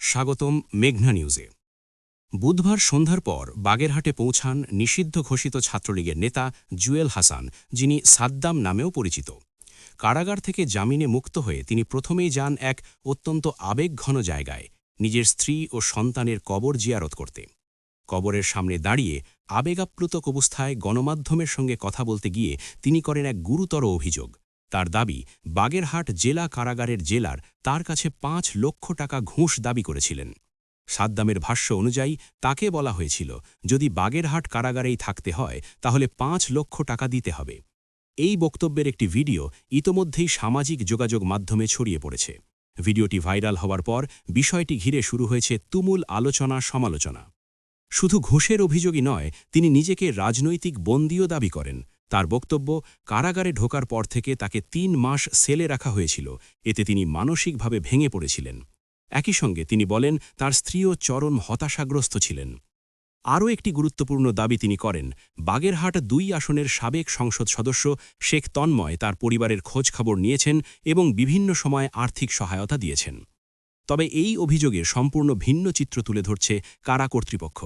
স্বাগতম মেঘনা নিউজে। বুধবার সন্ধ্যার পর বাগেরহাটে পৌঁছান নিষিদ্ধ ঘোষিত ছাত্রলীগের নেতা জুয়েল হাসান, যিনি সাদ্দাম নামেও পরিচিত। কারাগার থেকে জামিনে মুক্ত হয়ে তিনি প্রথমেই যান এক অত্যন্ত আবেগঘন জায়গায়, নিজের স্ত্রী ও সন্তানের কবর জিয়ারত করতে। কবরের সামনে দাঁড়িয়ে আবেগাপ্লুত অবস্থায় গণমাধ্যমের সঙ্গে কথা বলতে গিয়ে তিনি করেন এক গুরুতর অভিযোগ। তার দাবি, বাগেরহাট জেলা কারাগারের জেলার তার কাছে পাঁচ লক্ষ টাকা ঘুষ দাবি করেছিলেন। সাদ্দামের ভাষ্য অনুযায়ী তাকে বলা হয়েছিল, যদি বাগেরহাট কারাগারেই থাকতে হয়, তাহলে পাঁচ লক্ষ টাকা দিতে হবে। এই বক্তব্যের একটি ভিডিও ইতোমধ্যেই সামাজিক যোগাযোগ মাধ্যমে ছড়িয়ে পড়েছে। ভিডিওটি ভাইরাল হওয়ার পর বিষয়টি ঘিরে শুরু হয়েছে তুমুল আলোচনা সমালোচনা। শুধু ঘুষের অভিযোগই নয়, তিনি নিজেকে রাজনৈতিক বন্দিও দাবি করেন তার বক্তব্য, কারাগারে ঢোকার পর থেকে তাকে তিন মাস সেলে রাখা হয়েছিল। এতে তিনি মানসিকভাবে ভেঙে পড়েছিলেন। একই সঙ্গে তিনি বলেন, তার স্ত্রীও চরম হতাশাগ্রস্ত ছিলেন। আরও একটি গুরুত্বপূর্ণ দাবি তিনি করেন, বাগেরহাট দুই আসনের সাবেক সংসদ সদস্য শেখ তন্ময় তার পরিবারের খোঁজ খবর নিয়েছেন এবং বিভিন্ন সময় আর্থিক সহায়তা দিয়েছেন। তবে এই অভিযোগে সম্পূর্ণ ভিন্ন চিত্র তুলে ধরছে কারা কর্তৃপক্ষ।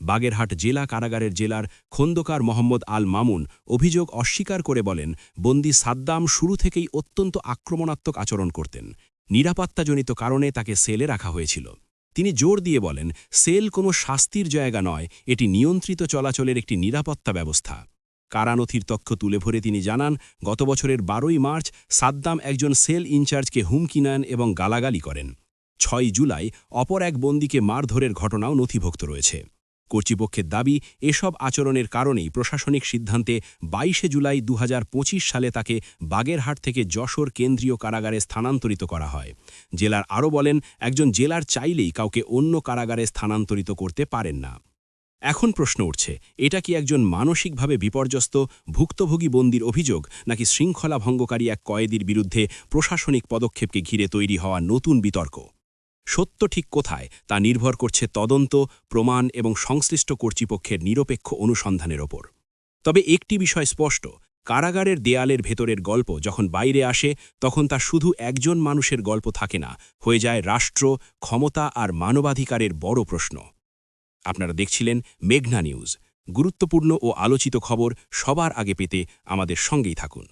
বাগেরহাট জেলা কারাগারের জেলার খন্দকার মোহাম্মদ আল মামুন অভিযোগ অস্বীকার করে বলেন, বন্দি সাদ্দাম শুরু থেকেই অত্যন্ত আক্রমণাত্মক আচরণ করতেন। নিরাপত্তাজনিত কারণে তাকে সেলে রাখা হয়েছিল। তিনি জোর দিয়ে বলেন, সেল কোনো শাস্তির জায়গা নয়, এটি নিয়ন্ত্রিত চলাচলের একটি নিরাপত্তা ব্যবস্থা। কারানথির তথ্য তুলে ভরে তিনি জানান, গত বছরের বারোই মার্চ সাদ্দাম একজন সেল ইনচার্জকে হুমকি নেন এবং গালাগালি করেন। ছয় জুলাই অপর এক বন্দীকে মারধরের ঘটনাও নথিভুক্ত রয়েছে। কর্তৃপক্ষের দাবি, এসব আচরণের কারণেই প্রশাসনিক সিদ্ধান্তে বাইশে জুলাই দু হাজার পঁচিশ সালে তাকে বাগেরহাট থেকে যশোর কেন্দ্রীয় কারাগারে স্থানান্তরিত করা হয়। জেলার আরও বলেন, একজন জেলার চাইলেই কাউকে অন্য কারাগারে স্থানান্তরিত করতে পারেন না। এখন প্রশ্ন উঠছে, এটা কি একজন মানসিকভাবে বিপর্যস্ত, ভুক্তভোগী বন্দির অভিযোগ, নাকি শৃঙ্খলা ভঙ্গকারী এক কয়েদির বিরুদ্ধে প্রশাসনিক পদক্ষেপকে ঘিরে তৈরি হওয়া নতুন বিতর্ক? সত্য ঠিক কোথায় তা নির্ভর করছে তদন্ত, প্রমাণ এবং সংশ্লিষ্ট কর্তৃপক্ষের নিরপেক্ষ অনুসন্ধানের ওপর। তবে একটি বিষয় স্পষ্ট, কারাগারের দেয়ালের ভেতরের গল্প যখন বাইরে আসে, তখন তা শুধু একজন মানুষের গল্প থাকে না, হয়ে যায় রাষ্ট্র, ক্ষমতা আর মানবাধিকারের বড় প্রশ্ন। আপনারা দেখছিলেন মেঘনা নিউজ। গুরুত্বপূর্ণ ও আলোচিত খবর সবার আগে পেতে আমাদের সঙ্গেই থাকুন।